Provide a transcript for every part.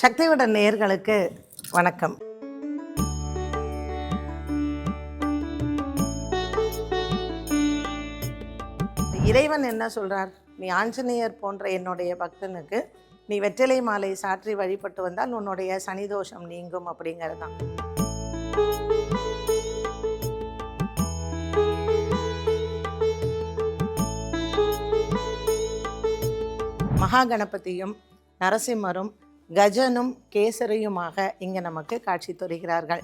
சக்தியுடன் நேர்களுக்கு வணக்கம். இறைவன் என்ன சொல்றார்? நீ ஆஞ்சநேயர் போன்ற என்னுடைய பக்தனுக்கு நீ வெற்றிலை மாலை சாற்றி வழிபட்டு வந்தால் உன்னுடைய சனிதோஷம் நீங்கும் அப்படிங்கிறது தான் மகா கணபதியும் நரசிம்மரும் கஜனும் கேசரியுமாக இங்கே நமக்கு காட்சி தருகிறார்கள்.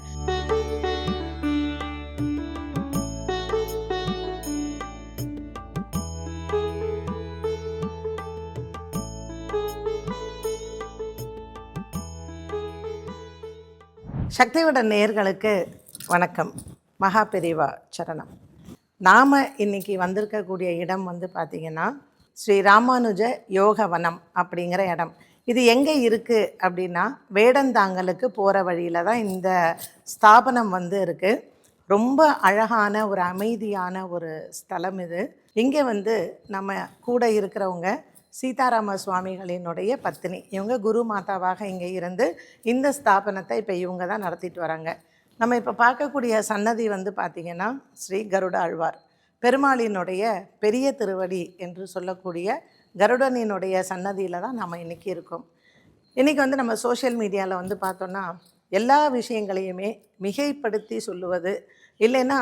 சக்திவிட நேர்களுக்கு வணக்கம். மகா பெரிவா சரணம். நாம் இன்னைக்கு வந்திருக்கக்கூடிய இடம் வந்து பார்த்திங்கன்னா ஸ்ரீ ராமானுஜ யோகவனம் அப்படிங்கிற இடம். இது எங்கே இருக்குது அப்படின்னா வேடந்தாங்கலுக்கு போகிற வழியில் தான் இந்த ஸ்தாபனம் வந்து இருக்குது ரொம்ப அழகான ஒரு அமைதியான ஒரு ஸ்தலம் இது. இங்கே வந்து நம்ம கூட இருக்கிறவங்க சீதாராம சுவாமிகளினுடைய பத்தினி இவங்க குரு மாதாவாக இங்கே இருந்து இந்த ஸ்தாபனத்தை இப்போ இவங்க தான் நடத்திட்டு வராங்க. நம்ம இப்போ பார்க்கக்கூடிய சன்னதி வந்து பார்த்திங்கன்னா ஸ்ரீ கருட ஆழ்வார். பெருமாளினுடைய பெரிய திருவடி என்று சொல்லக்கூடிய கருடனினுடைய சன்னதியில் தான் நம்ம இன்றைக்கி இருக்கோம். இன்றைக்கி வந்து நம்ம சோஷியல் மீடியாவில் வந்து பார்த்தோன்னா எல்லா விஷயங்களையுமே மிகைப்படுத்தி சொல்லுவது இல்லைன்னா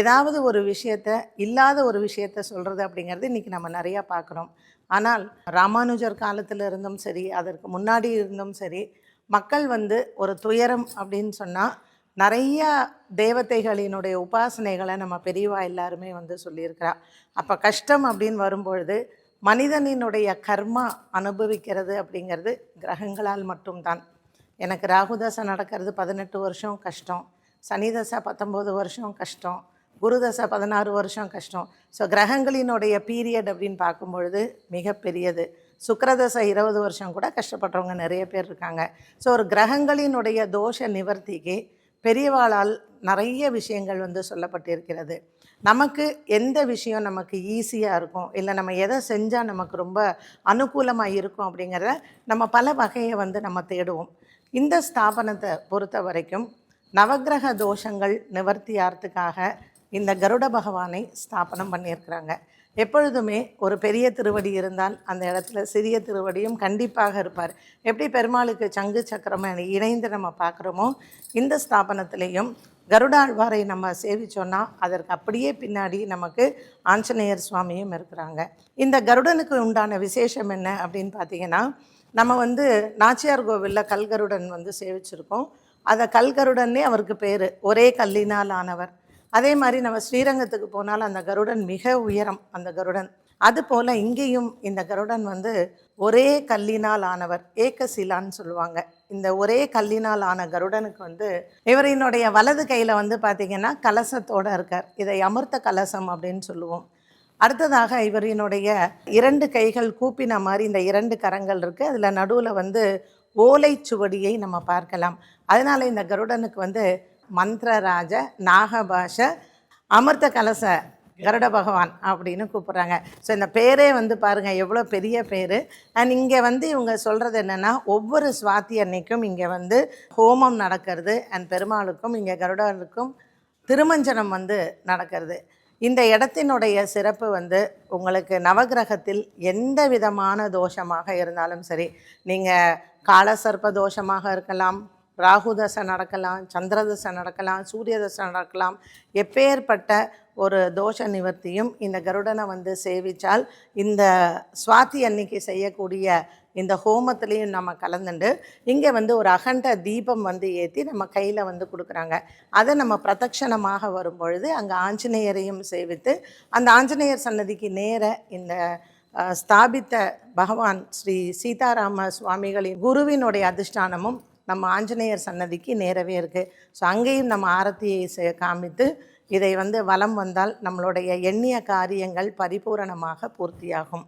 ஏதாவது ஒரு விஷயத்த இல்லாத ஒரு விஷயத்த சொல்கிறது அப்படிங்கிறது இன்றைக்கி நம்ம நிறையா பார்க்குறோம். ஆனால் ராமானுஜர் காலத்தில் இருந்தும் சரி அதற்கு முன்னாடி இருந்தும் சரி மக்கள் வந்து ஒரு துயரம் அப்படின்னு சொன்னால் நிறையா தேவதைகளினுடைய உபாசனைகளை நம்ம பெரியவா எல்லாருமே வந்து சொல்லியிருக்கிறா. அப்போ கஷ்டம் அப்படின்னு வரும்பொழுது மனிதனினுடைய கர்மா அனுபவிக்கிறது அப்படிங்கிறது கிரகங்களால் மட்டும்தான். எனக்கு ராகுதசை நடக்கிறது பதினெட்டு வருஷம் கஷ்டம். சனிதசை பத்தொம்போது வருஷம் கஷ்டம். குருதசை பதினாறு வருஷம் கஷ்டம். ஸோ கிரகங்களினுடைய பீரியட் அப்படின்னு பார்க்கும்பொழுது மிகப்பெரியது. சுக்கரதசை இருபது வருஷம் கூட கஷ்டப்படுறவங்க நிறைய பேர் இருக்காங்க. ஸோ ஒரு கிரகங்களினுடைய தோஷ நிவர்த்திக்கு பெரியவாளால் நிறைய விஷயங்கள் வந்து சொல்லப்பட்டிருக்கிறது. நமக்கு எந்த விஷயம் நமக்கு ஈஸியாக இருக்கும்? இல்லை நம்ம எதை செஞ்சால் நமக்கு ரொம்ப அனுகூலமாக இருக்கும் அப்படிங்கிறத நம்ம பல வகையை வந்து நம்ம தேடுவோம். இந்த ஸ்தாபனத்தை பொறுத்த வரைக்கும் நவக்கிரக தோஷங்கள் நிவர்த்தியார்த்துக்காக இந்த கருட பகவானை ஸ்தாபனம் பண்ணியிருக்கிறாங்க. எப்பொழுதுமே ஒரு பெரிய திருவடி இருந்தால் அந்த இடத்துல சிறிய திருவடியும் கண்டிப்பாக இருப்பார். எப்படி பெருமாளுக்கு சங்கு சக்கரம் இணைந்து நம்ம பார்க்குறோமோ இந்த ஸ்தாபனத்திலையும் கருடாழ்வாரை நம்ம சேவிச்சோன்னா அதற்கு அப்படியே பின்னாடி நமக்கு ஆஞ்சநேயர் சுவாமியும் இருக்கிறாங்க. இந்த கருடனுக்கு உண்டான விசேஷம் என்ன அப்படின்னு பார்த்தீங்கன்னா நம்ம வந்து நாச்சியார் கோவிலில் கல்கருடன் வந்து சேவிச்சிருக்கோம். அதை கல்கருடன்னே அவருக்கு பேர். ஒரே கல்லினால் ஆனவர். அதே மாதிரி நம்ம ஸ்ரீரங்கத்துக்கு போனால் அந்த கருடன் மிக உயரம் அந்த கருடன். அதுபோல் இங்கேயும் இந்த கருடன் வந்து ஒரே கல்லினால் ஆனவர் ஏக்கசிலான்னு சொல்லுவாங்க. இந்த ஒரே கல்லினால் ஆன கருடனுக்கு வந்து இவரினுடைய வலது கையில் வந்து பார்த்திங்கன்னா கலசத்தோடு இருக்கார். இதை அமிர்த கலசம் அப்படின்னு சொல்லுவோம். அடுத்ததாக இவரினுடைய இரண்டு கைகள் கூப்பின மாதிரி இந்த இரண்டு கரங்கள் இருக்குது அதில் நடுவில் வந்து ஓலைச்சுவடியை நம்ம பார்க்கலாம். அதனால் இந்த கருடனுக்கு வந்து மந்திரராஜ நாகபாஷ அமிர்த கலச கருட பகவான் அப்படின்னு கூப்பிட்றாங்க. ஸோ இந்த பேரே வந்து பாருங்கள் எவ்வளோ பெரிய பேர். அண்ட் இங்கே வந்து இவங்க சொல்கிறது என்னென்னா ஒவ்வொரு சுவாத்தி அன்னைக்கும் இங்கே வந்து ஹோமம் நடக்கிறது அண்ட் பெருமாளுக்கும் இங்கே கருடர்களுக்கும் திருமஞ்சனம் வந்து நடக்கிறது. இந்த இடத்தினுடைய சிறப்பு வந்து உங்களுக்கு நவகிரகத்தில் எந்த விதமான தோஷமாக இருந்தாலும் சரி நீங்கள் காலசர்ப்ப தோஷமாக இருக்கலாம் ராகு தசை நடக்கலாம் சந்திர தசை நடக்கலாம் சூரிய தசை நடக்கலாம். எப்பேற்பட்ட ஒரு தோஷ நிவர்த்தியும் இந்த கருடனை வந்து சேவித்தால் இந்த சுவாதி அன்னைக்கு செய்யக்கூடிய இந்த ஹோமத்துலேயும் நம்ம கலந்துண்டு. இங்கே வந்து ஒரு அகண்ட தீபம் வந்து ஏற்றி நம்ம கையில் வந்து கொடுக்குறாங்க. அதை நம்ம பிரதட்சணமாக வரும் பொழுது அங்கே ஆஞ்சநேயரையும் சேவித்து அந்த ஆஞ்சநேயர் சன்னதிக்கு நேர இந்த ஸ்தாபித்த பகவான் ஸ்ரீ சீதாராம சுவாமிகளின் குருவினுடைய அதிஷ்டானமும் நம்ம ஆஞ்சநேயர் சன்னதிக்கு நேரவே இருக்குது ஸோ அங்கேயும் நம்ம ஆரத்தியை காமித்து இதை வந்து வலம் வந்தால் நம்மளுடைய எண்ணிய காரியங்கள் பரிபூரணமாக பூர்த்தியாகும்.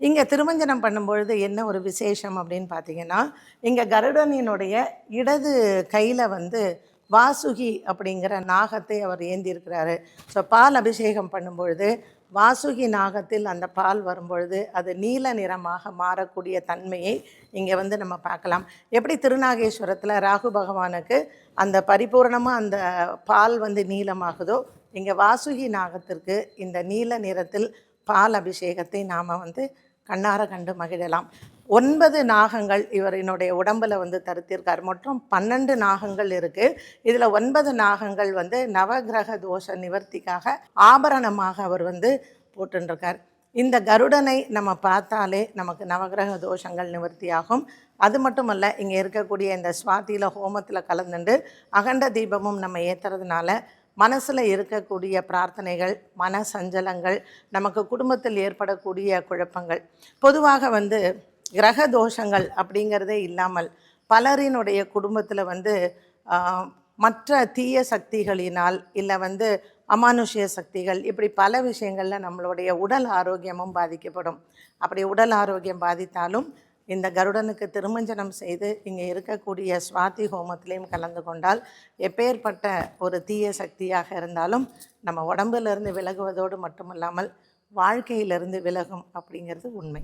இங்கே திருமஞ்சனம் பண்ணும்பொழுது என்ன ஒரு விசேஷம் அப்படின்னு பார்த்தீங்கன்னா இங்கே கருடனினுடைய இடது கையில் வந்து வாசுகி அப்படிங்கிற நாகத்தை அவர் ஏந்தியிருக்கிறாரு ஸோ பால் அபிஷேகம் பண்ணும்பொழுது வாசுகி நாகத்தில் அந்த பால் வரும்பொழுது அது நீல நிறமாக மாறக்கூடிய தன்மையை இங்கே வந்து நம்ம பார்க்கலாம். எப்படி திருநாகேஸ்வரத்தில் ராகு பகவானுக்கு அந்த பரிபூரணமாக அந்த பால் வந்து நீளமாகுதோ இங்கே வாசுகி நாகத்திற்கு இந்த நீல நிறத்தில் பால் அபிஷேகத்தை நாம் வந்து கண்ணார கண்டு மகிழலாம். ஒன்பது நாகங்கள் இவரினுடைய உடம்பில் வந்து தருத்திருக்கார். மொத்தம் பன்னெண்டு நாகங்கள் இருக்குது இதில் ஒன்பது நாகங்கள் வந்து நவகிரக தோஷ நிவர்த்திக்காக ஆபரணமாக அவர் வந்து போட்டுருக்கார் இந்த கருடனை நம்ம பார்த்தாலே நமக்கு நவகிரக தோஷங்கள் நிவர்த்தியாகும். அது மட்டுமல்ல இங்கே இருக்கக்கூடிய இந்த சுவாத்தியில் ஹோமத்தில் கலந்துண்டு அகண்ட தீபமும் நம்ம ஏற்றுறதுனால மனசில் இருக்கக்கூடிய பிரார்த்தனைகள் மன சஞ்சலங்கள் நமக்கு குடும்பத்தில் ஏற்படக்கூடிய குழப்பங்கள் பொதுவாக வந்து கிரக தோஷங்கள் அப்படிங்கிறதே இல்லாமல் பலரினுடைய குடும்பத்தில் வந்து மற்ற தீய சக்திகளினால் இல்லை வந்து அமானுஷ்ய சக்திகள் இப்படி பல விஷயங்களில் நம்மளுடைய உடல் ஆரோக்கியமும் பாதிக்கப்படும். அப்படி உடல் ஆரோக்கியம் பாதித்தாலும் இந்த கருடனுக்கு திருமஞ்சனம் செய்து இங்கே இருக்கக்கூடிய சுவாதி ஹோமத்திலையும் கலந்து கொண்டால் எப்பேற்பட்ட ஒரு தீய சக்தியாக இருந்தாலும் நம்ம உடம்பிலிருந்து விலகுவதோடு மட்டுமல்லாமல் வாழ்க்கையிலிருந்து விலகும் அப்படிங்கிறது உண்மை.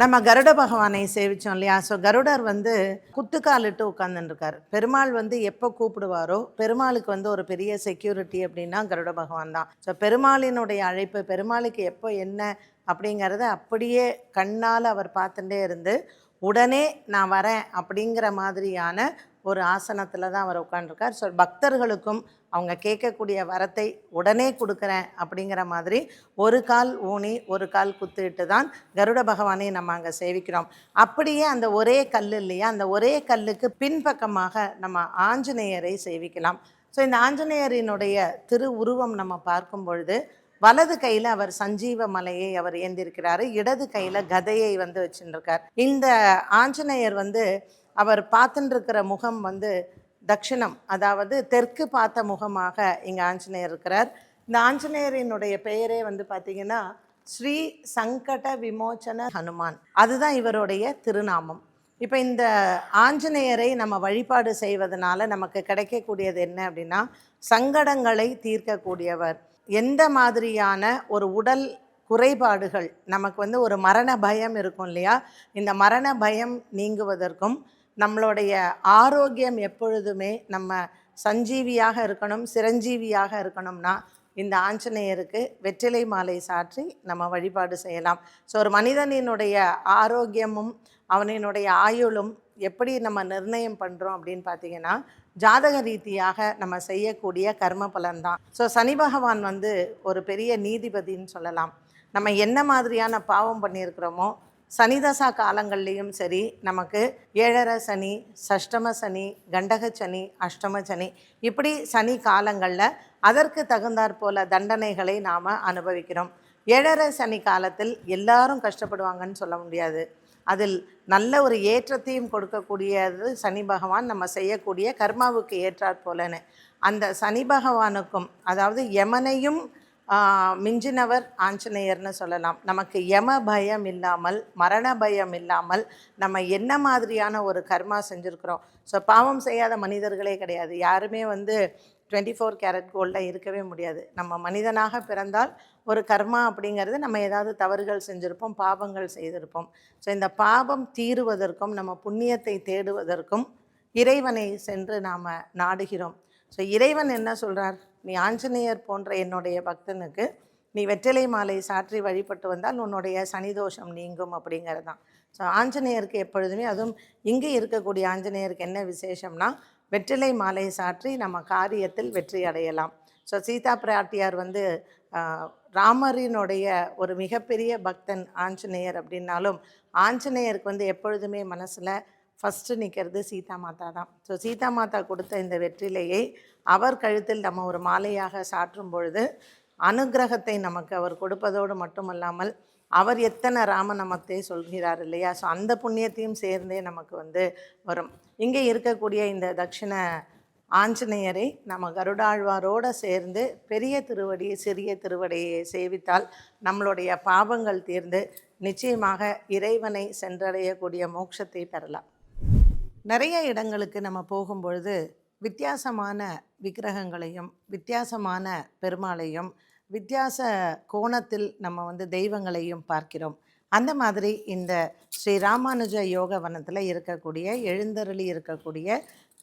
நம்ம கருட பகவானை சேவிச்சோம் இல்லையா? ஸோ கருடர் வந்து குத்துக்காலிட்டு உட்காந்துருக்கார் பெருமாள் வந்து எப்போ கூப்பிடுவாரோ பெருமாளுக்கு வந்து ஒரு பெரிய செக்யூரிட்டி அப்படின்னா கருட பகவான் தான். ஸோ பெருமாளினுடைய அழைப்பு பெருமாளுக்கு எப்போ என்ன அப்படிங்கிறத அப்படியே கண்ணால் அவர் பார்த்துட்டே இருந்து உடனே நான் வரேன் அப்படிங்கிற மாதிரியான ஒரு ஆசனத்தில் தான் அவர் உட்காண்டிருக்கார் ஸோ பக்தர்களுக்கும் அவங்க கேட்கக்கூடிய வரத்தை உடனே கொடுக்குறேன் அப்படிங்கிற மாதிரி ஒரு கால் ஊனி ஒரு கால் குத்துட்டு தான் கருட பகவானை நம்ம அங்கே சேவிக்கிறோம். அப்படியே அந்த ஒரே கல் இல்லையா? அந்த ஒரே கல்லுக்கு பின்பக்கமாக நம்ம ஆஞ்சநேயரை சேவிக்கலாம். ஸோ இந்த ஆஞ்சநேயரினுடைய திரு உருவம் நம்ம பார்க்கும் பொழுது வலது கையில் அவர் சஞ்சீவ மலையை அவர் ஏந்திருக்கிறாரு. இடது கையில் கதையை வந்து வச்சுருக்கார். இந்த ஆஞ்சநேயர் வந்து அவர் பார்த்துட்டுருக்கிற முகம் வந்து தட்சிணம். அதாவது தெற்கு பார்த்த முகமாக இங்கே ஆஞ்சநேயர் இருக்கிறார். இந்த ஆஞ்சநேயரினுடைய பெயரே வந்து பார்த்தீங்கன்னா ஸ்ரீ சங்கட விமோச்சன ஹனுமான். அதுதான் இவருடைய திருநாமம். இப்போ இந்த ஆஞ்சநேயரை நம்ம வழிபாடு செய்வதனால நமக்கு கிடைக்கக்கூடியது என்ன அப்படின்னா சங்கடங்களை தீர்க்கக்கூடியவர். எந்த மாதிரியான ஒரு உடல் குறைபாடுகள் நமக்கு வந்து ஒரு மரண பயம் இருக்கும் இல்லையா? இந்த மரண பயம் நீங்குவதற்கும் நம்மளுடைய ஆரோக்கியம் எப்பொழுதுமே நம்ம சஞ்சீவியாக இருக்கணும் சிரஞ்சீவியாக இருக்கணும்னா இந்த ஆஞ்சநேயருக்கு வெற்றிலை மாலை சாற்றி நம்ம வழிபாடு செய்யலாம். ஸோ ஒரு மனிதனினுடைய ஆரோக்கியமும் அவனினுடைய ஆயுளும் எப்படி நம்ம நிர்ணயம் பண்ணுறோம் அப்படின்னு பார்த்தீங்கன்னா ஜாதக ரீதியாக நம்ம செய்யக்கூடிய கர்ம பலன் தான் ஸோ சனி பகவான் வந்து ஒரு பெரிய நீதிபதின்னு சொல்லலாம். நம்ம என்ன மாதிரியான பாவம் பண்ணியிருக்கிறோமோ சனிதசா காலங்கள்லேயும் சரி நமக்கு ஏழரை சனி சஷ்டம சனி கண்டக சனி அஷ்டம சனி இப்படி சனி காலங்களில் அதற்கு தகுந்தாற் போல தண்டனைகளை நாம் அனுபவிக்கிறோம். ஏழரை சனி காலத்தில் எல்லாரும் கஷ்டப்படுவாங்கன்னு சொல்ல முடியாது. அதில் நல்ல ஒரு ஏற்றத்தையும் கொடுக்கக்கூடியது சனி பகவான். நம்ம செய்யக்கூடிய கர்மாவுக்கு ஏற்றாற் போலன்னு. அந்த சனி பகவானுக்கும் அதாவது யமனையும் மிஞ்சினவர் ஆஞ்சநேயர்னு சொல்லலாம். நமக்கு யம பயம் இல்லாமல் மரண பயம் இல்லாமல் நம்ம என்ன மாதிரியான ஒரு கர்மா செஞ்சுருக்கிறோம். ஸோ பாவம் செய்யாத மனிதர்களே கிடையாது. யாருமே வந்து டுவெண்ட்டி ஃபோர் கேரட் கோல்டாக இருக்கவே முடியாது. நம்ம மனிதனாக பிறந்தால் ஒரு கர்மா அப்படிங்கிறது நம்ம ஏதாவது தவறுகள் செஞ்சுருப்போம் பாவங்கள் செய்திருப்போம். ஸோ இந்த பாவம் தீருவதற்கும் நம்ம புண்ணியத்தை தேடுவதற்கும் இறைவனை சென்று நாம் நாடுகிறோம். ஸோ இறைவன் என்ன சொல்கிறார் நீ ஆஞ்சநேயர் போன்ற என்னுடைய பக்தனுக்கு நீ வெற்றிலை மாலை சாற்றி வழிபட்டு வந்தால் உன்னுடைய சனிதோஷம் நீங்கும் அப்படிங்கிறது தான் ஸோ ஆஞ்சநேயருக்கு எப்பொழுதுமே அதுவும் இங்கே இருக்கக்கூடிய ஆஞ்சநேயருக்கு என்ன விசேஷம்னா வெற்றிலை மாலை சாற்றி நம்ம காரியத்தில் வெற்றி அடையலாம் ஸோ சீதா பிராட்டியார் வந்து ராமரினுடைய ஒரு மிகப்பெரிய பக்தன் ஆஞ்சநேயர் அப்படின்னாலும் ஆஞ்சநேயருக்கு வந்து எப்பொழுதுமே மனசில் ஃபஸ்ட்டு நிற்கிறது சீதா மாதா தான். ஸோ சீதா மாதா கொடுத்த இந்த வெற்றிலையை அவர் கழுத்தில் நம்ம ஒரு மாலையாக சாற்றும் பொழுது அனுக்கிரகத்தை நமக்கு அவர் கொடுப்பதோடு மட்டுமல்லாமல் அவர் எத்தனை ராமநாமத்தை சொல்கிறார் இல்லையா? ஸோ அந்த புண்ணியத்தையும் சேர்ந்தே நமக்கு வந்து வரும். இங்கே இருக்கக்கூடிய இந்த தட்சிண ஆஞ்சநேயரை நம்ம கருடாழ்வாரோடு சேர்ந்து பெரிய திருவடி சிறிய திருவடியை சேவித்தால் நம்மளுடைய பாவங்கள் தீர்ந்து நிச்சயமாக இறைவனை சென்றடையக்கூடிய மோட்சத்தை பெறலாம். நிறைய இடங்களுக்கு நம்ம போகும்பொழுது வித்தியாசமான விக்கிரகங்களையும் வித்தியாசமான பெருமாளையும் வித்தியாச கோணத்தில் நம்ம வந்து தெய்வங்களையும் பார்க்கிறோம். அந்த மாதிரி இந்த ஸ்ரீ ராமானுஜ யோக வனத்தில் இருக்கக்கூடிய எழுந்தருளி இருக்கக்கூடிய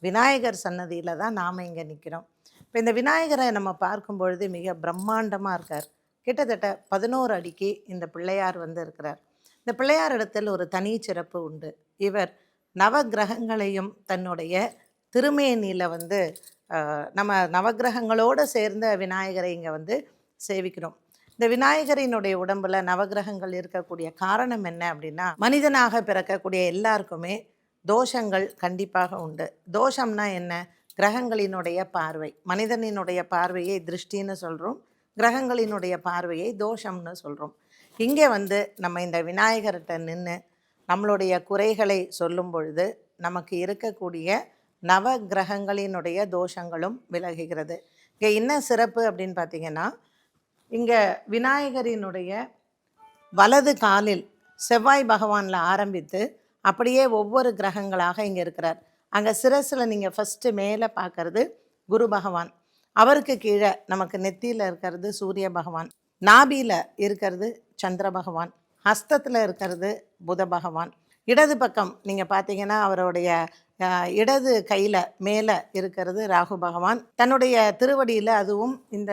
விநாயகர் சன்னதியில் தான் நாம் இங்கே நிற்கிறோம் இப்போ இந்த விநாயகரை நம்ம பார்க்கும் பொழுது மிக பிரம்மாண்டமாக இருக்கார். கிட்டத்தட்ட பதினோரு அடிக்கு இந்த பிள்ளையார் வந்து இருக்கிறார். இந்த பிள்ளையார் இடத்தில் ஒரு தனி சிறப்பு உண்டு. இவர் நவக்கிரகங்களையும் தன்னுடைய திருமேனியில் வந்து நம்ம நவக்கிரகங்களோடு சேர்ந்த விநாயகரை இங்கே வந்து சேவிக்கிறோம். இந்த விநாயகரினுடைய உடம்புல நவக்கிரகங்கள் இருக்கக்கூடிய காரணம் என்ன அப்படின்னா மனிதனாக பிறக்கக்கூடிய எல்லாருக்குமே தோஷங்கள் கண்டிப்பாக உண்டு. தோஷம்னா என்ன? கிரகங்களினுடைய பார்வை. மனிதனினுடைய பார்வையை திருஷ்டின்னு சொல்கிறோம் கிரகங்களினுடைய பார்வையை தோஷம்னு சொல்கிறோம் இங்கே வந்து நம்ம இந்த விநாயகர்கிட்ட நின்று நம்மளுடைய குறைகளை சொல்லும் பொழுது நமக்கு இருக்கக்கூடிய நவ கிரகங்களினுடைய தோஷங்களும் விலகுகிறது. இங்கே என்ன சிறப்பு அப்படின்னு பார்த்தீங்கன்னா இங்கே விநாயகரினுடைய வலது காலில் செவ்வாய் பகவானில் ஆரம்பித்து அப்படியே ஒவ்வொரு கிரகங்களாக இங்கே இருக்கிறார். அங்கே சிரஸில் நீங்கள் ஃபஸ்ட்டு மேலே பார்க்கறது குரு பகவான். அவருக்கு கீழே நமக்கு நெத்தியில் இருக்கிறது சூரிய பகவான். நாபியில் இருக்கிறது சந்திர பகவான். ஹஸ்தத்தில் இருக்கிறது புத பகவான். இடது பக்கம் நீங்கள் பார்த்தீங்கன்னா அவருடைய இடது கையில் மேலே இருக்கிறது ராகு பகவான். தன்னுடைய திருவடியில் அதுவும் இந்த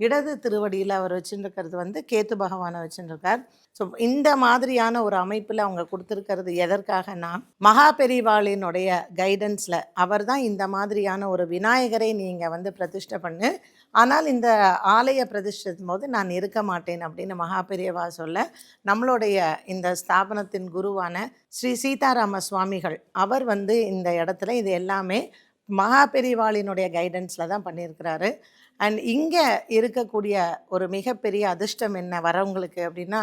இடது திருவடியில் அவர் வச்சுருக்கிறது வந்து கேத்து பகவானை வச்சுருக்கார் ஸோ இந்த மாதிரியான ஒரு அமைப்பில் அவங்க கொடுத்துருக்கிறது எதற்காகனா மகா பெரிவாளினுடைய கைடன்ஸில் அவர் தான் இந்த மாதிரியான ஒரு விநாயகரை நீங்கள் வந்து பிரதிஷ்டை பண்ணு. ஆனால் இந்த ஆலய பிரதிஷ்டிக்கும் போது நான் இருக்க மாட்டேன் அப்படின்னு மகா பெரியவா சொல்ல நம்மளுடைய இந்த ஸ்தாபனத்தின் குருவான ஸ்ரீ சீதாராம சுவாமிகள் அவர் வந்து இந்த இடத்துல இது எல்லாமே மகா பெரிவாளினுடைய கைடன்ஸில் தான் பண்ணியிருக்கிறாரு அண்ட் இங்கே இருக்கக்கூடிய ஒரு மிகப்பெரிய அதிர்ஷ்டம் என்ன வரவங்களுக்கு அப்படின்னா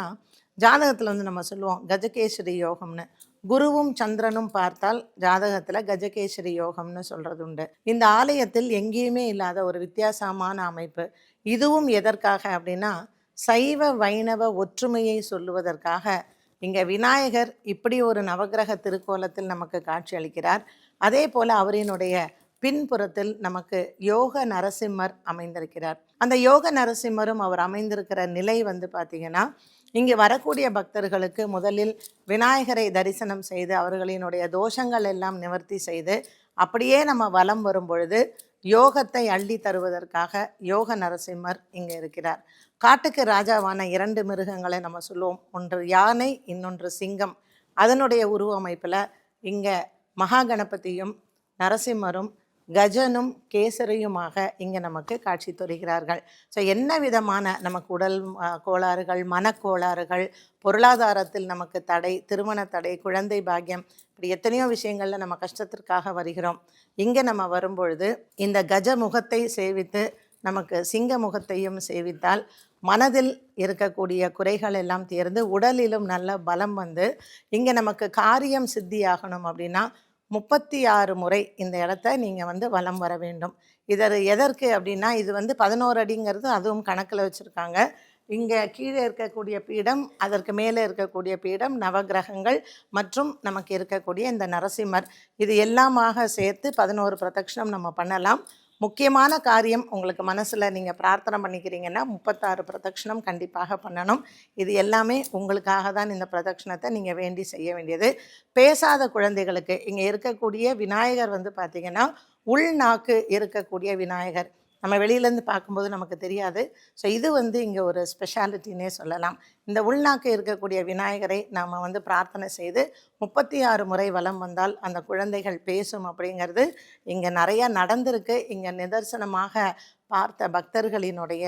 ஜாதகத்தில் வந்து நம்ம சொல்லுவோம் கஜகேசரி யோகம்னு. குருவும் சந்திரனும் பார்த்தால் ஜாதகத்தில் கஜகேசரி யோகம்னு சொல்கிறது உண்டு. இந்த ஆலயத்தில் எங்கேயுமே இல்லாத ஒரு வித்தியாசமான அமைப்பு. இதுவும் எதற்காக அப்படின்னா சைவ வைணவ ஒற்றுமையை சொல்லுவதற்காக. இங்கே விநாயகர் இப்படி ஒரு நவக்கிரக திருக்கோலத்தில் நமக்கு காட்சி அளிக்கிறார். அதே போல் அவரினுடைய பின்புறத்தில் நமக்கு யோக நரசிம்மர் அமைந்திருக்கிறார். அந்த யோக நரசிம்மரும் அவர் அமைந்திருக்கிற நிலை வந்து பார்த்திங்கன்னா இங்கே வரக்கூடிய பக்தர்களுக்கு முதலில் விநாயகரை தரிசனம் செய்து அவர்களினுடைய தோஷங்கள் எல்லாம் நிவர்த்தி செய்து அப்படியே நம்ம வலம் வரும் பொழுது யோகத்தை அள்ளி தருவதற்காக யோக நரசிம்மர் இங்கே இருக்கிறார். காட்டுக்கு ராஜாவான இரண்டு மிருகங்களை நம்ம சொல்லுவோம். ஒன்று யானை இன்னொன்று சிங்கம். அதனுடைய உருவமைப்பில் இங்கே மகா கணபதியும் நரசிம்மரும் கஜனும் கேசரியுமாக இங்கே நமக்கு காட்சி தருகிறார்கள். ஸோ என்ன விதமான நமக்கு உடல் கோளாறுகள் மனக்கோளாறுகள் பொருளாதாரத்தில் நமக்கு தடை திருமண தடை குழந்தை பாக்கியம் இப்படி எத்தனையோ விஷயங்களில் நம்ம கஷ்டத்திற்காக வருகிறோம். இங்கே நம்ம வரும்பொழுது இந்த கஜ முகத்தை சேவித்து நமக்கு சிங்க முகத்தையும் சேவித்தால் மனதில் இருக்கக்கூடிய குறைகள் எல்லாம் தீர்ந்து உடலிலும் நல்ல பலம் வந்து இங்கே நமக்கு காரியம் சித்தியாகணும் அப்படின்னா முப்பத்தி ஆறு முறை இந்த இடத்த நீங்கள் வந்து வலம் வர வேண்டும். இதர் எதற்கு அப்படின்னா இது வந்து பதினோரு அடிங்கிறது அதுவும் கணக்கில் வச்சுருக்காங்க. இங்கே கீழே இருக்கக்கூடிய பீடம் அதற்கு மேலே இருக்கக்கூடிய பீடம் நவக்கிரகங்கள் மற்றும் நமக்கு இருக்கக்கூடிய இந்த நரசிம்மர். இது எல்லாமாக சேர்த்து பதினோரு பிரதட்சணம் நம்ம பண்ணலாம். முக்கியமான காரியம் உங்களுக்கு மனசில் நீங்கள் பிரார்த்தனை பண்ணிக்கிறீங்கன்னா முப்பத்தாறு பிரதட்சிணம் கண்டிப்பாக பண்ணணும். இது எல்லாமே உங்களுக்காக தான் இந்த பிரதட்சணத்தை நீங்கள் வேண்டி செய்ய வேண்டியது. பேசாத குழந்தைகளுக்கு இங்கே இருக்கக்கூடிய விநாயகர் வந்து பார்த்திங்கன்னா உள்நாக்கு இருக்கக்கூடிய விநாயகர். நம்ம வெளியிலேருந்து பார்க்கும்போது நமக்கு தெரியாது. ஸோ இது வந்து இங்கே ஒரு ஸ்பெஷாலிட்டினே சொல்லலாம். இந்த உள்நாக்கு இருக்கக்கூடிய விநாயகரை நாம் வந்து பிரார்த்தனை செய்து முப்பத்தி ஆறு முறை வலம் வந்தால் அந்த குழந்தைகள் பேசும் அப்படிங்கிறது இங்கே நிறையா நடந்திருக்கு. இங்கே நிதர்சனமாக பார்த்த பக்தர்களினுடைய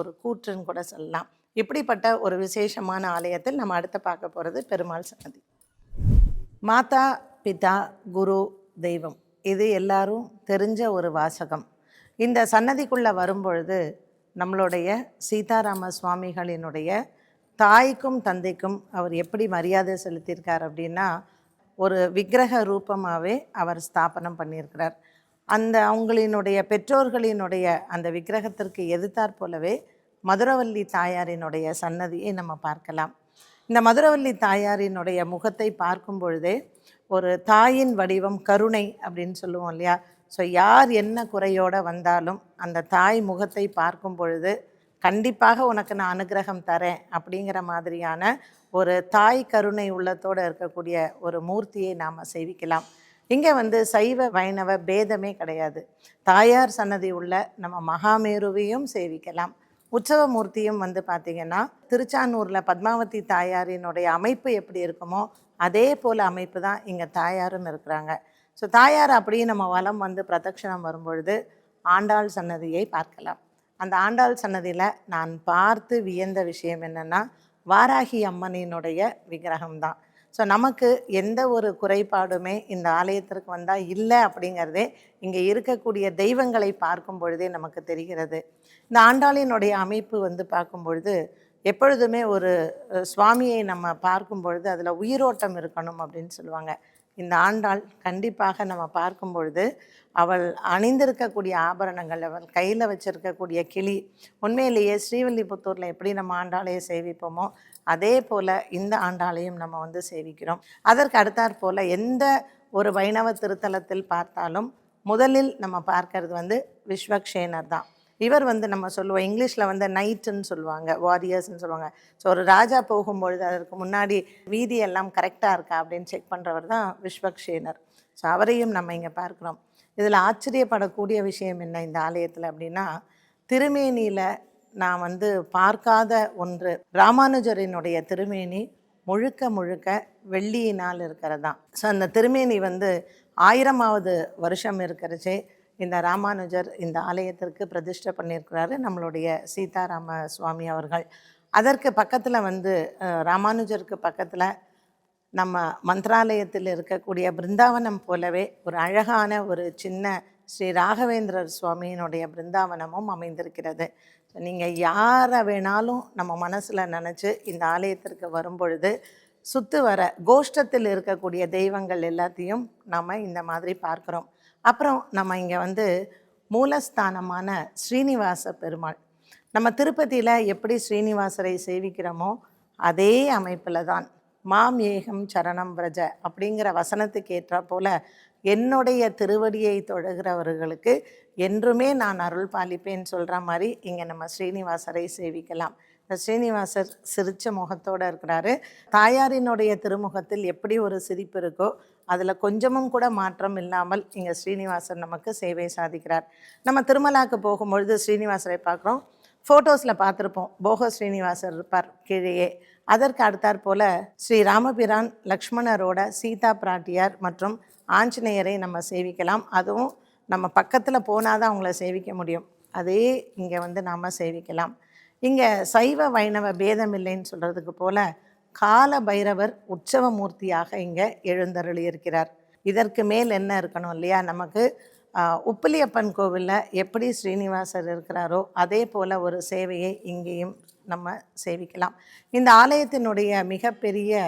ஒரு கூற்றுன்னு கூட சொல்லலாம். இப்படிப்பட்ட ஒரு விசேஷமான ஆலயத்தில் நம்ம அடுத்து பார்க்க போகிறது பெருமாள் சன்னதி. மாதா பிதா குரு தெய்வம். இது எல்லாரும் தெரிஞ்ச ஒரு வாசகம். இந்த சன்னதிக்குள்ளே வரும்பொழுது நம்மளுடைய சீதாராம சுவாமிகளினுடைய தாய்க்கும் தந்தைக்கும் அவர் எப்படி மரியாதை செலுத்தியிருக்கார் அப்படின்னா ஒரு விக்கிரக ரூபமாகவே அவர் ஸ்தாபனம் பண்ணியிருக்கிறார். அந்த அவங்களினுடைய பெற்றோர்களினுடைய அந்த விக்கிரகத்திற்கு எதிர்த்தாற் போலவே மதுரவல்லி தாயாரினுடைய சன்னதியை நம்ம பார்க்கலாம். இந்த மதுரவல்லி தாயாரினுடைய முகத்தை பார்க்கும் பொழுதே ஒரு தாயின் வடிவம் கருணை அப்படின்னு சொல்லுவோம் இல்லையா? ஸோ யார் என்ன குறையோடு வந்தாலும் அந்த தாய் முகத்தை பார்க்கும் பொழுது கண்டிப்பாக உனக்கு நான் அனுகிரகம் தரேன் அப்படிங்கிற மாதிரியான ஒரு தாய் கருணை உள்ளத்தோடு இருக்கக்கூடிய ஒரு மூர்த்தியை நாம் சேவிக்கலாம். இங்கே வந்து சைவ வைணவ பேதமே கிடையாது. தாயார் சன்னதி உள்ள நம்ம மகாமேருவையும் சேவிக்கலாம். உற்சவமூர்த்தியும் வந்து பார்த்திங்கன்னா திருச்சானூரில் பத்மாவதி தாயாரினுடைய அமைப்பு எப்படி இருக்குமோ அதே போல் அமைப்பு தான் இங்கே தாயாரும் இருக்கிறாங்க. ஸோ தாயார் அப்படியே நம்ம வலம் வந்து பிரதட்சணம் வரும்பொழுது ஆண்டாள் சன்னதியை பார்க்கலாம். அந்த ஆண்டாள் சன்னதியில் நான் பார்த்து வியந்த விஷயம் என்னென்னா வாராகி அம்மனினுடைய விக்கிரகம்தான். ஸோ நமக்கு எந்த ஒரு குறைபாடுமே இந்த ஆலயத்திற்கு வந்தால் இல்லை அப்படிங்கிறதே இங்கே இருக்கக்கூடிய தெய்வங்களை பார்க்கும் பொழுதே நமக்கு தெரிகிறது. இந்த ஆண்டாளினுடைய அமைப்பு வந்து பார்க்கும் பொழுது எப்பொழுதுமே ஒரு சுவாமியை நம்ம பார்க்கும் பொழுது அதில் உயிரோட்டம் இருக்கணும் அப்படின்னு சொல்லுவாங்க. இந்த ஆண்டாள் கண்டிப்பாக நம்ம பார்க்கும் பொழுது அவள் அணிந்திருக்கக்கூடிய ஆபரணங்கள் அவள் கையில் வச்சிருக்கக்கூடிய கிளி உண்மையிலேயே ஸ்ரீவில்லிபுத்தூரில் எப்படி நம்ம ஆண்டாளையை சேவிப்போமோ அதே போல் இந்த ஆண்டாளையும் நம்ம வந்து சேவிக்கிறோம். அதற்கு அடுத்தாற் போல் எந்த ஒரு வைணவ திருத்தலத்தில் பார்த்தாலும் முதலில் நம்ம பார்க்கறது வந்து விஸ்வக்ஷேனர் தான். இவர் வந்து நம்ம சொல்லுவோம் இங்கிலீஷில் வந்து நைட்டுன்னு சொல்லுவாங்க வாரியர்ஸ்ன்னு சொல்லுவாங்க. ஸோ ஒரு ராஜா போகும்பொழுது அதற்கு முன்னாடி வீதி எல்லாம் கரெக்டாக இருக்கா அப்படின்னு செக் பண்ணுறவர் தான் விஸ்வக்ஷேனர். ஸோ அவரையும் நம்ம இங்கே பார்க்குறோம். இதில் ஆச்சரியப்படக்கூடிய விஷயம் என்ன இந்த ஆலயத்தில் அப்படின்னா திருமேனியில் நான் வந்து பார்க்காத ஒன்று ராமானுஜரினுடைய திருமேனி முழுக்க முழுக்க வெள்ளியினால் இருக்கிறதான் ஸோ அந்த திருமேனி வந்து ஆயிரமாவது வருஷம் இருக்கிறச்சே இந்த ராமானுஜர் இந்த ஆலயத்திற்கு பிரதிஷ்டை பண்ணியிருக்கிறாரு நம்மளுடைய சீதாராம சுவாமி அவர்கள். அதற்கு பக்கத்தில் வந்து ராமானுஜருக்கு பக்கத்தில் நம்ம மந்திராலயத்தில் இருக்கக்கூடிய பிருந்தாவனம் போலவே ஒரு அழகான ஒரு சின்ன ஸ்ரீ ராகவேந்திரர் சுவாமியினுடைய பிருந்தாவனமும் அமைந்திருக்கிறது. நீங்கள் யாரை வேணாலும் நம்ம மனசில் நினச்சி இந்த ஆலயத்திற்கு வரும்பொழுது சுற்று வர கோஷ்டத்தில் இருக்கக்கூடிய தெய்வங்கள் எல்லாத்தையும் நம்ம இந்த மாதிரி பார்க்குறோம். அப்புறம் நம்ம இங்கே வந்து மூலஸ்தானமான ஸ்ரீனிவாச பெருமாள். நம்ம திருப்பதியில் எப்படி ஸ்ரீனிவாசரை சேவிக்கிறோமோ அதே அமைப்பில் தான். மாம் ஏகம் சரணம் பிரஜ அப்படிங்கிற வசனத்துக்கு ஏற்றா போல என்னுடைய திருவடியை தொழுகிறவர்களுக்கு என்றுமே நான் அருள் பாலிப்பேன்னு சொல்கிற மாதிரி இங்கே நம்ம ஸ்ரீனிவாசரை சேவிக்கலாம். இந்த ஸ்ரீனிவாசர் சிரித்த முகத்தோடு இருக்கிறாரு. தாயாரினுடைய திருமுகத்தில் எப்படி ஒரு சிரிப்பு இருக்கோ அதில் கொஞ்சமும் கூட மாற்றம் இல்லாமல் இங்கே ஸ்ரீனிவாசன் நமக்கு சேவை சாதிக்கிறார். நம்ம திருமலாக்கு போகும்பொழுது ஸ்ரீனிவாசரை பார்க்குறோம். ஃபோட்டோஸில் பார்த்துருப்போம். போக ஸ்ரீனிவாசர் இருப்பார் கீழேயே. அதற்கு அடுத்தாற் போல ஸ்ரீ ராமபிரான் லக்ஷ்மணரோட சீதா பிராட்டியார் மற்றும் ஆஞ்சநேயரை நம்ம சேவிக்கலாம். அதுவும் நம்ம பக்கத்தில் போனால் தான் அவங்கள சேவிக்க முடியும். அதே இங்கே வந்து நாம் சேவிக்கலாம். இங்கே சைவ வைணவ பேதம் இல்லைன்னு சொல்கிறதுக்கு போல கால பைரவர் உற்சவ மூர்த்தியாக இங்கே எழுந்தருளி இருக்கிறார் இதற்கு மேல் என்ன இருக்கணும் இல்லையா? நமக்கு உப்பிலியப்பன் கோவிலில் எப்படி ஸ்ரீனிவாசர் இருக்கிறாரோ அதே போல் ஒரு சேவையை இங்கேயும் நம்ம சேவிக்கலாம். இந்த ஆலயத்தினுடைய மிகப்பெரிய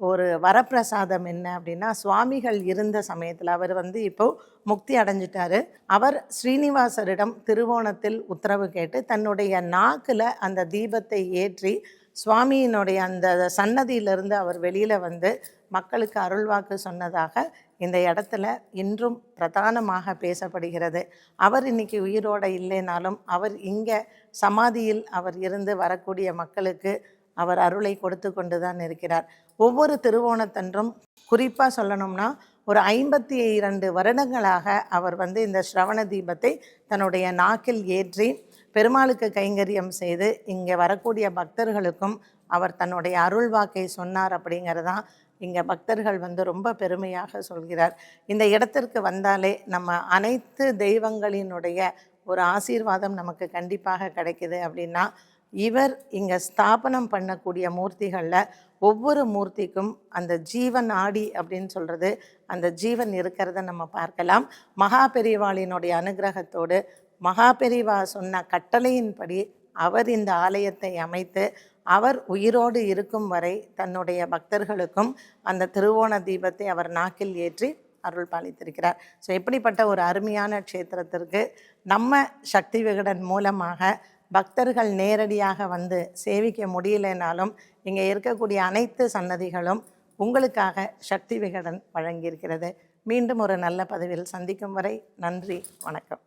ஒரு வரப்பிரசாதம் என்ன அப்படின்னா சுவாமிகள் இருந்த சமயத்தில் அவர் வந்து இப்போ முக்தி அடைஞ்சிட்டாரு. அவர் ஸ்ரீனிவாசரிடம் திருவோணத்தில் உத்தரவு கேட்டு தன்னுடைய நாக்கில் அந்த தீபத்தை ஏற்றி சுவாமியினுடைய அந்த சன்னதியிலிருந்து அவர் வெளியில் வந்து மக்களுக்கு அருள்வாக்கு சொன்னதாக இந்த இடத்துல இன்றும் பிரதானமாக பேசப்படுகிறது. அவர் இன்னைக்கு உயிரோடு இல்லைனாலும் அவர் இங்கே சமாதியில் அவர் இருந்து வரக்கூடிய மக்களுக்கு அவர் அருளை கொடுத்து கொண்டு தான் இருக்கிறார். ஒவ்வொரு திருவோணத்தன்றும் குறிப்பாக சொல்லணும்னா ஒரு ஐம்பத்தி இரண்டு வருடங்களாக அவர் வந்து இந்த ஸ்ரவண தீபத்தை தன்னுடைய நாக்கில் ஏற்றி பெருமாளுக்கு கைங்கரியம் செய்து இங்கே வரக்கூடிய பக்தர்களுக்கும் அவர் தன்னுடைய அருள் வாக்கை சொன்னார் அப்படிங்கிறதான் இங்கே பக்தர்கள் வந்து ரொம்ப பெருமையாக சொல்கிறார். இந்த இடத்திற்கு வந்தாலே நம்ம அனைத்து தெய்வங்களினுடைய ஒரு ஆசீர்வாதம் நமக்கு கண்டிப்பாக கிடைக்குது அப்படின்னா இவர் இங்கே ஸ்தாபனம் பண்ணக்கூடிய மூர்த்திகளில் ஒவ்வொரு மூர்த்திக்கும் அந்த ஜீவன் ஆடி அப்படின்னு சொல்கிறது அந்த ஜீவன் இருக்கிறத நம்ம பார்க்கலாம். மகா பெரிவாளினுடைய அனுகிரகத்தோடு மகா பெரிவா சொன்ன கட்டளையின்படி அவர் இந்த ஆலயத்தை அமைத்து அவர் உயிரோடு இருக்கும் வரை தன்னுடைய பக்தர்களுக்கும் அந்த திருவோண தீபத்தை அவர் நாக்கில் ஏற்றி அருள் பாலித்திருக்கிறார். ஸோ எப்படிப்பட்ட ஒரு அருமையான க்ஷேத்திரத்திற்கு நம்ம சக்தி விகடன் மூலமாக பக்தர்கள் நேரடியாக வந்து சேவிக்க முடியலைனாலும் இங்கே இருக்கக்கூடிய அனைத்து சன்னதிகளும் உங்களுக்காக சக்தி விகடன் வழங்கியிருக்கிறது. மீண்டும் ஒரு நல்ல பதிவில் சந்திக்கும் வரை நன்றி வணக்கம்.